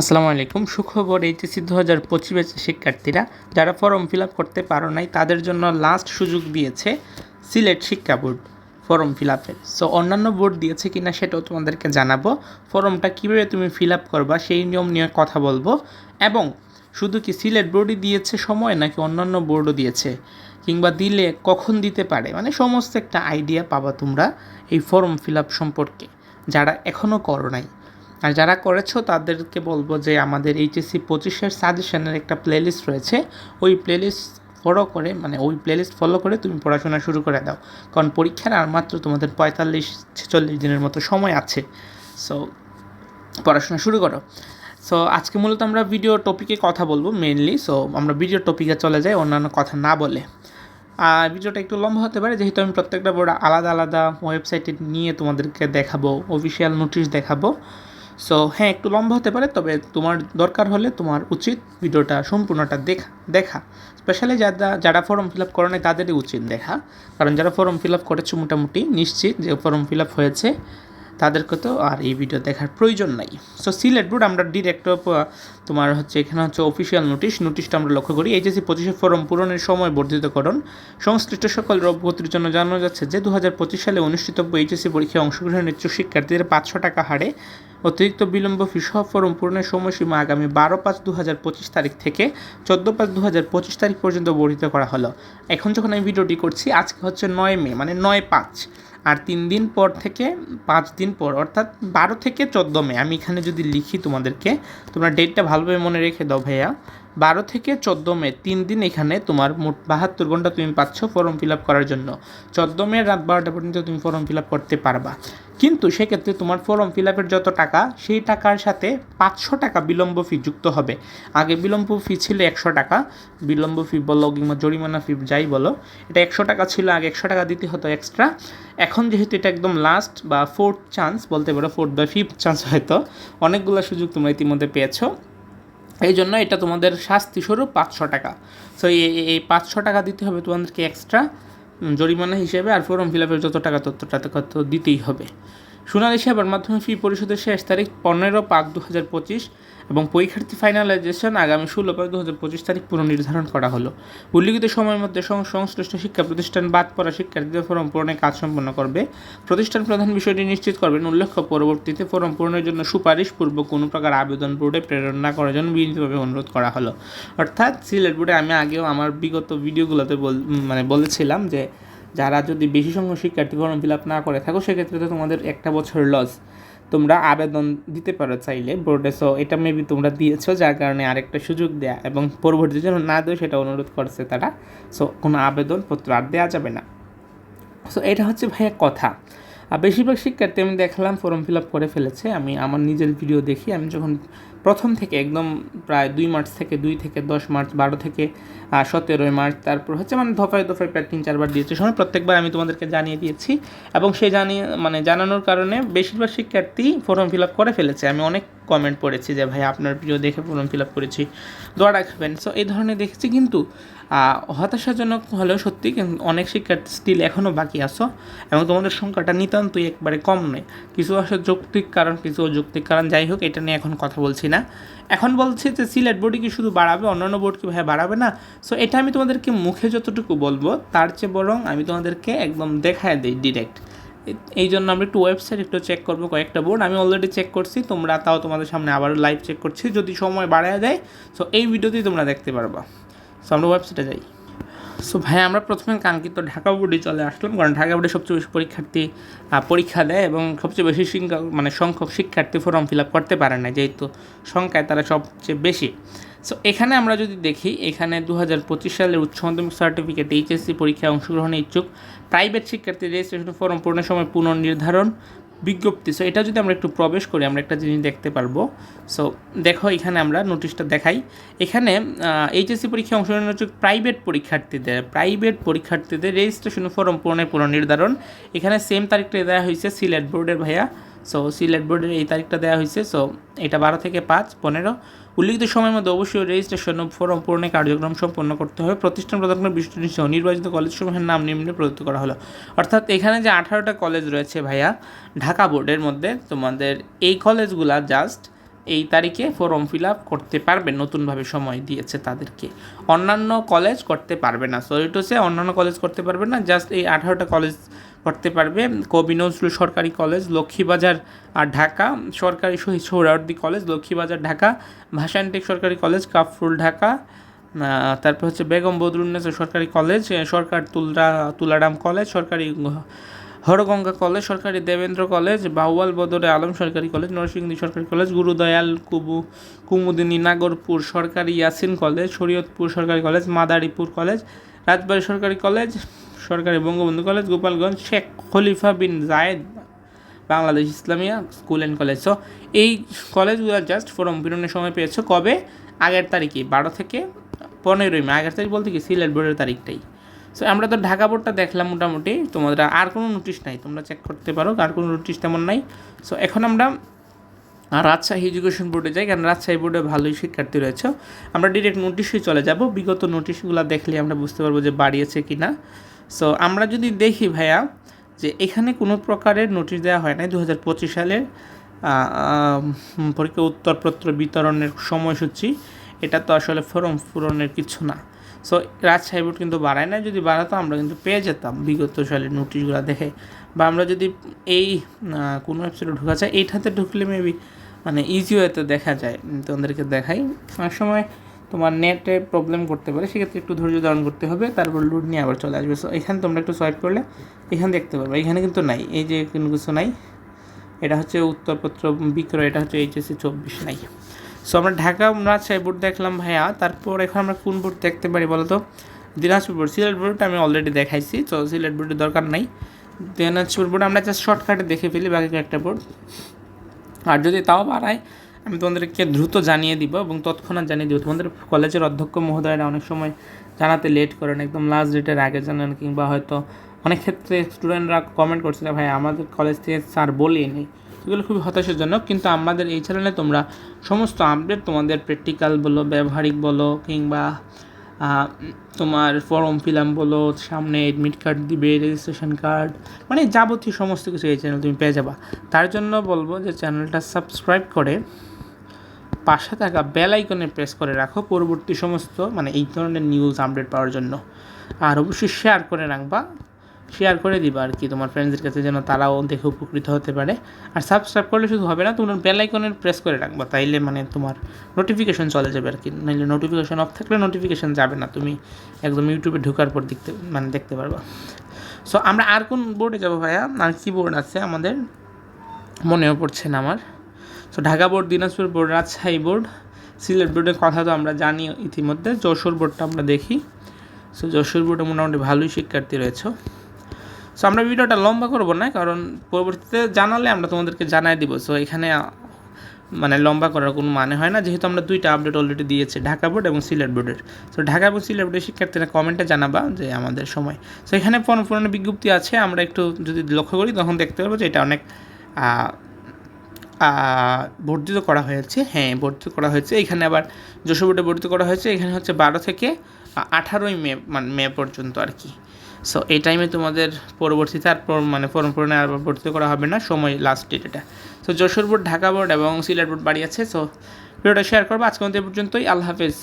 আসসালামু আলাইকুম। সুখবর এইচএসসি দু হাজার পঁচিশ শিক্ষার্থীরা, যারা ফর্ম ফিল আপ করতে পারো নাই, তাদের জন্য লাস্ট সুযোগ দিয়েছে সিলেট শিক্ষা বোর্ড ফর্ম ফিল আপের সো অন্যান্য বোর্ড দিয়েছে কিনা সেটাও তোমাদেরকে জানাব। ফর্মটা কীভাবে তুমি ফিল আপ করবা সেই নিয়ম নিয়ে কথা বলব। এবং শুধু কি সিলেট বোর্ডই দিয়েছে সময়, নাকি অন্যান্য বোর্ডও দিয়েছে? কিংবা দিলে কখন দিতে পারে? মানে সমস্ত একটা আইডিয়া পাবা তোমরা এই ফর্ম ফিল আপ সম্পর্কে, যারা এখনও করো নাই। আর যারা করেছ, তাদেরকে বলব যে আমাদের এইচএসসি পঁচিশের সাজেশনের একটা প্লেলিস্ট রয়েছে। ওই প্লেলিস্ট ফলো করে মানে ওই প্লেলিস্ট ফলো করে তুমি পড়াশোনা শুরু করে দাও। কারণ পরীক্ষার আর মাত্র তোমাদের পঁয়তাল্লিশ, ছেচল্লিশ দিনের মতো সময় আছে। সো পড়াশোনা শুরু করো। সো আজকে মূলত আমরা ভিডিও টপিকে কথা বলব মেনলি সো আমরা ভিডিও টপিকে চলে যাই, অন্যান্য কথা না বলে। আর ভিডিওটা একটু লম্বা হতে পারে, যেহেতু আমি প্রত্যেকটা বড় আলাদা আলাদা ওয়েবসাইটে নিয়ে তোমাদেরকে দেখাবো অফিসিয়াল নোটিশ দেখাবো। সো হ্যাঁ একটু লম্বা হতে পারে, তবে তোমার দরকার হলে তোমার উচিত ভিডিওটা সম্পূর্ণটা দেখা দেখা। স্পেশালি যারা যারা ফর্ম ফিল আপ করে তাদেরই উচিত দেখা। কারণ যারা ফর্ম ফিল আপ করেছে, মোটামুটি নিশ্চিত যে ফর্ম ফিল আপ হয়েছে, তাদেরকে তো আর এই ভিডিও দেখার প্রয়োজন নাই। সো সিলেট বোর্ড আমরা ডিরেক্ট তোমার হচ্ছে এখানে হচ্ছে অফিসিয়াল নোটিশ নোটিশটা আমরা লক্ষ্য করি। এইচএসি পঁচিশে ফরম পূরণের সময় বর্ধিতকরণ। সংশ্লিষ্ট সকল অবগতির জন্য জানানো যাচ্ছে যে দু হাজার পঁচিশ সালে অনুষ্ঠিতব্য এইচএসি পরীক্ষায় অংশগ্রহণের ইচ্ছুক শিক্ষার্থীদের পাঁচশো টাকা হারে অতিরিক্ত বিলম্ব ফি সহ ফর্ম পূরণের সময়সীমা আগামী বারো পাঁচ দু হাজার পঁচিশ তারিখ থেকে চোদ্দ পাঁচ দু হাজার পঁচিশ তারিখ পর্যন্ত বর্ধিত করা হলো। এখন যখন আমি ভিডিওটি করছি, আজকে হচ্ছে নয় মে মানে নয় পাঁচ। আর তিন দিন পর থেকে, পাঁচ দিন পর, অর্থাৎ বারো থেকে চোদ্দ মে, আমি এখানে যদি লিখি তোমাদেরকে, তোমরা ডেটটা ভালোভাবে মনে রেখে দাও ভাইয়া। বারো থেকে চোদ্দ মে, তিন দিন এখানে তোমার মোট বাহাত্তর ঘণ্টা তুমি পাচ্ছ ফর্ম ফিল আপ করার জন্য। চোদ্দ মে রাত বারোটা পর্যন্ত তুমি ফর্ম ফিল আপ করতে পারবা। কিন্তু সেক্ষেত্রে তোমার ফর্ম ফিল আপের যত টাকা, সেই টাকার সাথে পাঁচশো টাকা বিলম্ব ফি যুক্ত হবে। আগে বিলম্ব ফি ছিল একশো টাকা, বিলম্ব ফি বলো কিংবা জরিমানা ফি যাই বলো, এটা একশো টাকা ছিল, আগে একশো টাকা দিতে হতো এক্সট্রা এখন যেহেতু এটা একদম লাস্ট বা ফোর্থ চান্স বলতে পারো ফোর্থ বা ফিফথ চান্স হয়তো, অনেকগুলো সুযোগ তোমরা ইতিমধ্যে পেয়েছ। এই জন্য এটা তোমাদের শাস্তি স্বরূপ পাঁচশো টাকা। সো এই পাঁচশো টাকা দিতে হবে তোমাদেরকে এক্সট্রা জরিমানা হিসেবে আর ফর্ম ফিল আপের যত টাকা তত টাকা তো দিতেই হবে। সোনালী সেবার মাধ্যমে ফি পরিশোধের শেষ তারিখ পনেরো পাঁচ দু হাজার পঁচিশ এবং পরীক্ষার্থী ফাইনালাইজেশন আগামী ষোলো পাঁচ দু হাজার পঁচিশ তারিখ পুনর্নির্ধারণ করা হলো। উল্লিখিত সময়ের মধ্যে সংশ্লিষ্ট শিক্ষা প্রতিষ্ঠান বাদ পড়া শিক্ষার্থীদের ফরম পূরণের কাজ সম্পন্ন করবে। প্রতিষ্ঠান প্রধান বিষয়টি নিশ্চিত করবেন। উল্লেখ্য, পরবর্তীতে ফরম পূরণের জন্য সুপারিশ পূর্বক কোনো প্রকার আবেদন বোর্ডে প্রেরণ না করার জন্য বিনীতভাবে অনুরোধ করা হলো। অর্থাৎ সিলেট বোর্ডে আমি আগেও আমার বিগত ভিডিওগুলোতে বল মানে বলেছিলাম যে যারা যদি বেশি সংখ্যক শিক্ষার্থী ফর্ম ফিল আপ না করে, থাকো, সেক্ষেত্রে তো তোমাদের একটা বছর লস তোমরা আবেদন দিতে পারো চাইলে বোর্ডে সো এটা মেবি তোমরা দিয়েছ, যার কারণে আরেকটা সুযোগ দেয়া এবং পরবর্তী জন্য না দেয়, সেটা অনুরোধ করছে তারা। সো কোনো আবেদনপত্র আর দেওয়া যাবে না। সো এটা হচ্ছে ভাইয়া কথা। আর বেশিরভাগ শিক্ষার্থী আমি দেখলাম ফর্ম ফিল আপ করে ফেলেছে। আমি আমার নিজের ভিডিও দেখি, আমি যখন প্রথম থেকে একদম প্রায় দুই মার্চ থেকে দুই থেকে দশ মার্চ, বারো থেকে সতেরোই মার্চ, তারপর হচ্ছে মানে দফায় দফায় প্রায় তিন, চারবার দিয়েছে। সময় প্রত্যেকবার আমি তোমাদেরকে জানিয়ে দিয়েছি এবং সে জানিয়ে মানে জানানোর কারণে বেশিরভাগ শিক্ষার্থী ফর্ম ফিল আপ করে ফেলেছে। আমি অনেক কমেন্ট পড়েছি যে, ভাই, আপনার ভিডিও দেখে ফর্ম ফিল আপ করেছি, দোয়া রাখবেন। সো এই ধরনের দেখেছি কিন্তু হতাশাজনক হলেও সত্যি অনেক শিক্ষার্থী স্টিল এখনও বাকি আসো এবং তোমাদের সংখ্যাটা নিতান্তই একবারে কম নয়। কিছু আসে যৌক্তিক কারণ, কিছু অযৌক্তিক কারণ, যাই হোক, এটা নিয়ে এখন কথা বলছি না। এখন বলছে যে সিলেট বোর্ডই কি শুধু বাড়াবে, অন্যান্য বোর্ড কি ভাই বাড়াবে না? সো এটা আমি তোমাদেরকে মুখে যতটুকু বলব, তার চেয়ে বরং আমি তোমাদেরকে একদম দেখায় দিই ডিরেক্ট এই জন্য আমরা একটু ওয়েবসাইট একটু চেক করব কয়েকটা বোর্ড। আমি অলরেডি চেক করছি, তোমরা তাও তোমাদের সামনে আবারও লাইভ চেক করছি, যদি সময় বাড়ায় দেয় সো এই ভিডিওতেই তোমরা দেখতে পারবা। সো আমরা ওয়েবসাইটে যাই। সো ভাই আমরা প্রথমে কাঙ্ক্ষিত ঢাকা বোর্ডে চলে আসলাম, কারণ ঢাকা বোর্ডে সবচেয়ে বেশি পরীক্ষার্থী পরীক্ষা দেয় এবং সবচেয়ে বেশি সংখ্যা মানে সংখ্যক শিক্ষার্থী ফর্ম ফিল আপ করতে পারে না, যেহেতু সংখ্যায় তারা সবচেয়ে বেশি। সো এখানে আমরা যদি দেখি, এখানে দু হাজার পঁচিশ সালের উচ্চ মাধ্যমিক সার্টিফিকেট এইচএসসি পরীক্ষায় অংশগ্রহণে ইচ্ছুক। প্রাইভেট শিক্ষার্থী রেজিস্ট্রেশন ফর্ম পূরণের সময় পুনর্নির্ধারণ বিজ্ঞপ্তি। সো এটা যদি আমরা একটু প্রবেশ করি, আমরা একটা জিনিস দেখতে পারব। সো দেখো, এখানে আমরা নোটিশটা দেখাই। এখানে এইচএসসি পরীক্ষায় অংশগ্রহণ হচ্ছে প্রাইভেট পরীক্ষার্থীদের প্রাইভেট পরীক্ষার্থীদের রেজিস্ট্রেশন ফর্ম পূরণের পুনর্নির্ধারণ এখানে সেম তারিখটা দেওয়া হয়েছে সিলেট বোর্ডের ভাইয়া। সো সিলেট বোর্ডের এই তারিখটা দেওয়া হয়েছে। সো এটা বারো থেকে পাঁচ, পনেরো। উল্লিখিত সময়ের মধ্যে অবশ্যই রেজিস্ট্রেশন ফর্ম পূরণের কার্যক্রম সম্পন্ন করতে হবে। প্রতিষ্ঠান প্রদান বিশ্বটি সহ নির্বাচিত কলেজসমূহের নাম নিম্নে প্রদত্ত করা হলো। অর্থাৎ এখানে যে আঠারোটা কলেজ রয়েছে ভাইয়া, ঢাকা বোর্ডের মধ্যে, তোমাদের এই কলেজগুলা জাস্ট এই তারিখে ফর্ম ফিল আপ করতে পারবে, নতুনভাবে সময় দিয়েছে তাদেরকে। অন্যান্য কলেজ করতে পারবে না। সো ইট হচ্ছে অন্যান্য কলেজ করতে পারবে না। জাস্ট এই আঠারোটা কলেজ করতে পারবে। কবি নজরুল সরকারি কলেজ, লক্ষ্মীবাজার আর ঢাকা, সরকারি শহীদ সোহরাওয়ার্দী কলেজ, লক্ষ্মীবাজার ঢাকা ভাষানটেক সরকারি কলেজ, কাফরুল ঢাকা তারপর হচ্ছে বেগম বদরুন্নেসা সরকারি কলেজ সরকার তুলরা, তুলারাম কলেজ, সরকারি হরগঙ্গা কলেজ, সরকারি দেবেন্দ্র কলেজ, বাউয়াল বদরে আলম সরকারি কলেজ, নরসিংদী সরকারি কলেজ, গুরুদয়াল কুবু, কুমুদিনী নাগরপুর সরকারি ইয়াসিন কলেজ, শরীয়তপুর সরকারি কলেজ, মাদারীপুর কলেজ, রাজবাড়ী সরকারি কলেজ সরকারি Bangabandhu college, Gopalganj Sheikh Khalifa bin Zayed Bangladesh Islamia school and college. So এই কলেজগুলো জাস্ট ফর্ম পূরণের সময় পেয়েছ। কবে? আগের তারিখে, বারো থেকে পনেরোই মে। আগের তারিখ বলতে কি? সিলেট বোর্ডের তারিখটাই। সো আমরা তো ঢাকা বোর্ডটা দেখলাম মোটামুটি। তোমাদের আর কোনো নোটিশ নাই। তোমরা চেক করতে পারো, আর কোনো নোটিশ তেমন নাই। সো এখন আমরা রাজশাহী এডুকেশন বোর্ডে যাই, কারণ রাজশাহী বোর্ডে ভালোই শিক্ষার্থী রয়েছে। আমরা ডিরেক্ট নোটিশে চলে যাব। বিগত নোটিশগুলো দেখলে আমরা বুঝতে পারব যে বাড়িয়েছে কি না সো আমরা যদি দেখি ভাইয়া যে এখানে কোনো প্রকারের নোটিশ দেওয়া হয় নাই দু হাজার পঁচিশ সালের পরীক্ষা উত্তরপত্র বিতরণের সময়সূচি। এটা তো আসলে ফর্ম পূরণের কিছু না। সো রাজশাহী বোর্ড কিন্তু বাড়ায় না যদি বাড়াতো আমরা কিন্তু পেয়ে যেতাম বিগত সালের নোটিশগুলো দেখে। বা আমরা যদি এই কোনো ওয়েবসাইটে ঢোকা যায় এইটাতে ঢুকলে মেবি মানে ইজি ওয়েতে দেখা যায়। তোমাদেরকে দেখাই। অনেক সময় তোমার নেটে প্রবলেম করতে পারে, সেক্ষেত্রে একটু ধৈর্য ধারণ করতে হবে, তারপর লুট নিয়ে আবার চলে আসবে। সো এখানে তোমরা একটু সোয়াইপ করলে, এখানে দেখতে পারবে, এখানে কিন্তু নাই, এই যে কোনো কিছু নাই। এটা হচ্ছে উত্তরপত্র বিক্রয়, এটা হচ্ছে এইচএসসি চব্বিশ নাই। সো আমরা ঢাকা, রাজশাহী বোর্ড দেখলাম ভাইয়া, তারপর এখন আমরা কোন বোর্ড দেখতে পারি বলো তো দিনাজপুর বোর্ড সিলেট বোর্ডটা আমি অলরেডি দেখাইছি, তো সিলেট বোর্ডের দরকার নাই। দিনাজপুর বোর্ড আমরা জাস্ট শর্টকাটে দেখে ফেলি, বাকি একটা বোর্ড আর যদি তাও বাড়ায় আমি তোমাদেরকে দ্রুত জানিয়ে দিব এবং তৎক্ষণাৎ জানিয়ে দিব। তোমাদের কলেজের অধ্যক্ষ মহোদয়রা অনেক সময় জানাতে লেট করেন একদম লাস্ট ডেটের আগে জানান কিংবা হয়তো অনেক ক্ষেত্রে স্টুডেন্টরা কমেন্ট করছে যে, ভাই, আমাদের কলেজ থেকে স্যার বলেই নেই এগুলো খুবই হতাশাজনক, কিন্তু আমাদের এই চ্যানেলে তোমরা সমস্ত আপডেট তোমাদের প্র্যাকটিক্যাল বলো, ব্যবহারিক বলো, কিংবা তোমার ফর্ম ফিল আপ বলো, সামনে এডমিট কার্ড দিবে রেজিস্ট্রেশন কার্ড মানে যাবতীয় সমস্ত কিছু এই চ্যানেল তুমি পেয়ে যাবা। তার জন্য বলব যে চ্যানেলটা সাবস্ক্রাইব করে পাশে থাকা বেল আইকনে প্রেস করে রাখো পরবর্তী সমস্ত মানে এই ধরনের নিউজ আপডেট পাওয়ার জন্য। আর অবশ্যই শেয়ার করে রাখবা। শেয়ার করে দিবা আর কি তোমার ফ্রেন্ডসদের কাছে যেন তারাও দেখে উপকৃত হতে পারে। আর সাবস্ক্রাইব করলে শুধু হবে না, তোমার বেল আইকনের প্রেস করে রাখবা। তাইলে মানে তোমার নোটিফিকেশন চলে যাবে আর কি। নাহলে নোটিফিকেশন অফ থাকলে নোটিফিকেশন যাবে না, তুমি একদম ইউটিউবে ঢোকার পর দেখতে মানে দেখতে পারবা। সো আমরা আর কোন বোর্ডে যাব ভাইয়া? আর কি বোর্ড আছে আমাদের? মনেও পড়ছে না আমার। তো Dhaka board Dinajpur board Rajshahi board Sylhet বোর্ডের কথা তো আমরা জানি ইতিমধ্যে। যশোর বোর্ডটা আমরা দেখি। সো যশোর বোর্ডে মোটামুটি ভালোই শিক্ষার্থী রয়েছে। সো আমরা ভিডিওটা লম্বা করব না, কারণ পরবর্তীতে জানালে আমরা তোমাদেরকে জানাই দিব। সো এখানে মানে লম্বা করার কোনো মানে হয় না। যেহেতু আমরা দুইটা আপডেট অলরেডি দিয়েছি ঢাকা বোর্ড এবং সিলেট বোর্ডের সো ঢাকা এবং সিলেট বোর্ডের শিক্ষার্থীরা কমেন্টে জানাবা যে আমাদের সময়। সো এখানে পুরনো বিজ্ঞপ্তি আছে। আমরা একটু যদি লক্ষ্য করি, তখন দেখতে পাবো যে এটা অনেক বর্ধিত করা হয়েছে। হ্যাঁ বর্ধিত করা হয়েছে। এখানে আবার যশোর বোর্ডে বর্ধিত করা হয়েছে। এখানে হচ্ছে বারো থেকে আঠারোই মে মানে মে পর্যন্ত আর কি। সো এই টাইমে তোমাদের পরবর্তীতে আর মানে পরম্পরণে পূরণে আর ভর্তি করা হবে না। সময় লাস্ট ডেট এটা। So Jessore board Dhaka board এবং সিলেট বোর্ড বাড়ি আছে। সো ভিডিওটা শেয়ার করব। আজকে মধ্যে পর্যন্তই। আল্লাহ হাফেজ।